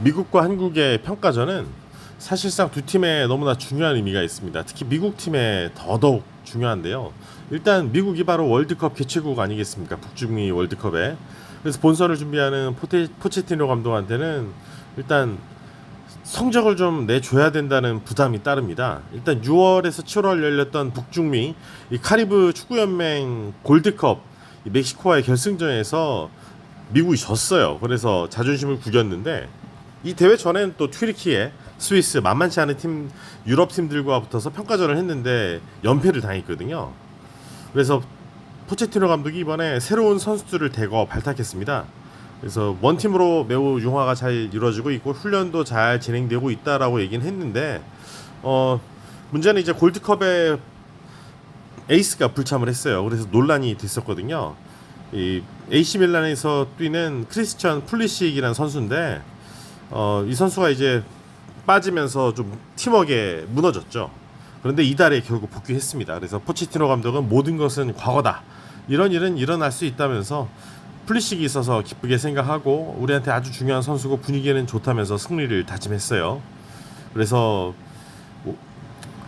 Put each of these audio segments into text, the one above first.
미국과 한국의 평가전은 사실상 두 팀에 너무나 중요한 의미가 있습니다. 특히 미국 팀에 더더욱 중요한데요. 일단 미국이 바로 월드컵 개최국 아니겠습니까? 북중미 월드컵에. 그래서 본선을 준비하는 포테, 포체티노 감독한테는 일단 성적을 좀 내줘야 된다는 부담이 따릅니다. 일단 6월에서 7월 열렸던 북중미 이 카리브 축구연맹 골드컵 이 멕시코와의 결승전에서 미국이 졌어요. 그래서 자존심을 구겼는데 이 대회 전에는 또 튀르키예, 스위스 만만치 않은 팀 유럽 팀들과 붙어서 평가전을 했는데 연패를 당했거든요. 그래서 포체티노 감독이 이번에 새로운 선수들을 대거 발탁했습니다. 그래서 원팀으로 매우 융화가 잘 이루어지고 있고 훈련도 잘 진행되고 있다라고 얘기는 했는데 어 문제는 이제 골드컵에 에이스가 불참을 했어요. 그래서 논란이 됐었거든요. 이 AC 밀란에서 뛰는 크리스천 플리시익이라는 선수인데 어, 이 선수가 이제 빠지면서 좀 팀워크에 무너졌죠. 그런데 이달에 결국 복귀했습니다. 그래서 포치티노 감독은 모든 것은 과거다. 이런 일은 일어날 수 있다면서 플리식이 있어서 기쁘게 생각하고 우리한테 아주 중요한 선수고 분위기는 좋다면서 승리를 다짐했어요. 그래서 뭐,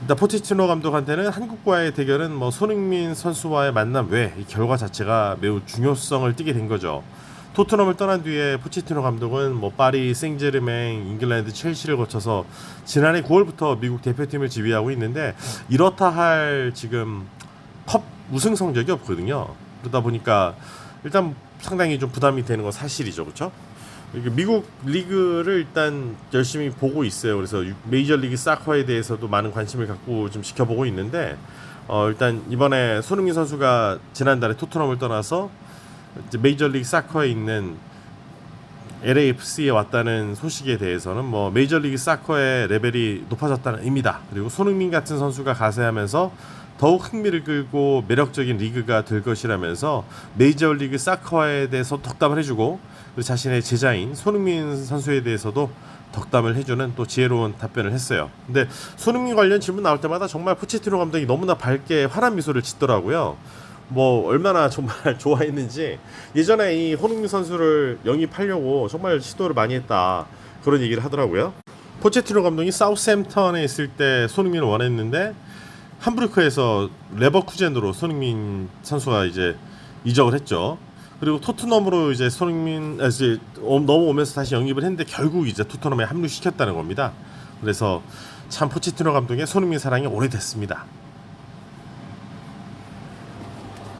일단 포치티노 감독한테는 한국과의 대결은 뭐 손흥민 선수와의 만남 외이 결과 자체가 매우 중요성을 띠게 된 거죠. 토트넘을 떠난 뒤에 포치티노 감독은 뭐 파리, 생제르맹, 잉글랜드, 첼시를 거쳐서 지난해 9월부터 미국 대표팀을 지휘하고 있는데 이렇다 할 지금 컵 우승 성적이 없거든요. 그러다 보니까 일단 상당히 좀 부담이 되는 건 사실이죠, 그렇죠? 미국 리그를 일단 열심히 보고 있어요. 그래서 메이저 리그 사커에 대해서도 많은 관심을 갖고 좀 지켜보고 있는데 어, 일단 이번에 손흥민 선수가 지난달에 토트넘을 떠나서 이제 메이저리그 사커에 있는 LAFC에 왔다는 소식에 대해서는 뭐 메이저리그 사커의 레벨이 높아졌다는 의미다. 그리고 손흥민 같은 선수가 가세하면서 더욱 흥미를 끌고 매력적인 리그가 될 것이라면서 메이저리그 사커에 대해서 덕담을 해주고 자신의 제자인 손흥민 선수에 대해서도 덕담을 해주는 또 지혜로운 답변을 했어요. 근데 손흥민 관련 질문 나올 때마다 정말 포체티노 감독이 너무나 밝게 환한 미소를 짓더라고요. 뭐 얼마나 정말 좋아했는지 예전에 이 손흥민 선수를 영입하려고 정말 시도를 많이 했다 그런 얘기를 하더라고요. 포체티노 감독이 사우스햄턴에 있을 때 손흥민을 원했는데 함부르크에서 레버쿠젠으로 손흥민 선수가 이제 이적을 했죠. 그리고 토트넘으로 이제 손흥민 아, 이제 넘어오면서 다시 영입을 했는데 결국 이제 토트넘에 합류시켰다는 겁니다. 그래서 참 포체티노 감독의 손흥민 사랑이 오래됐습니다.